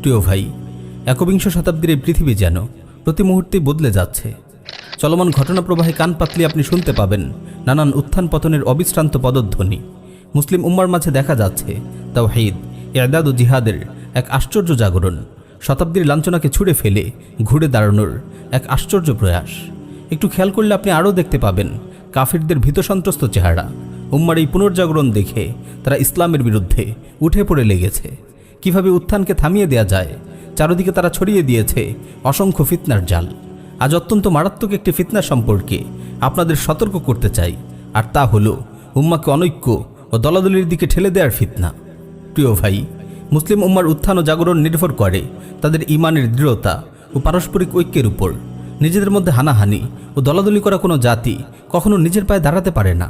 প্রিয় ভাই, একবিংশ শতাব্দীর এই পৃথিবী যেন প্রতি মুহূর্তে বদলে যাচ্ছে। চলমান ঘটনা প্রবাহে কান পাতলে আপনি শুনতে পাবেন নানান উত্থান পতনের অবিশ্রান্ত পদধ্বনি। মুসলিম উম্মার মাঝে দেখা যাচ্ছে তাওহিদ এদাদ ও জিহাদের এক আশ্চর্য জাগরণ। শতাব্দীর লাঞ্ছনাকে ছুঁড়ে ফেলে ঘুরে দাঁড়ানোর এক আশ্চর্য প্রয়াস। একটু খেয়াল করলে আপনি আরও দেখতে পাবেন কাফিরদের ভীতসন্ত্রস্ত চেহারা। উম্মার এই পুনর্জাগরণ দেখে তারা ইসলামের বিরুদ্ধে উঠে পড়ে লেগেছে। কীভাবে উত্থানকে থামিয়ে দেয়া যায়, চারদিকে তারা ছড়িয়ে দিয়েছে অসংখ্য ফিতনার জাল। আজ অত্যন্ত মারাত্মক একটি ফিতনা সম্পর্কে আপনাদের সতর্ক করতে চাই, আর তা হলো উম্মাকে অনৈক্য ও দলাদলির দিকে ঠেলে দেওয়ার ফিতনা। প্রিয় ভাই, মুসলিম উম্মার উত্থান ও জাগরণ নির্ভর করে তাদের ইমানের দৃঢ়তা ও পারস্পরিক ঐক্যের উপর। নিজেদের মধ্যে হানাহানি ও দলাদলি করা কোনো জাতি কখনো নিজের পায়ে দাঁড়াতে পারে না।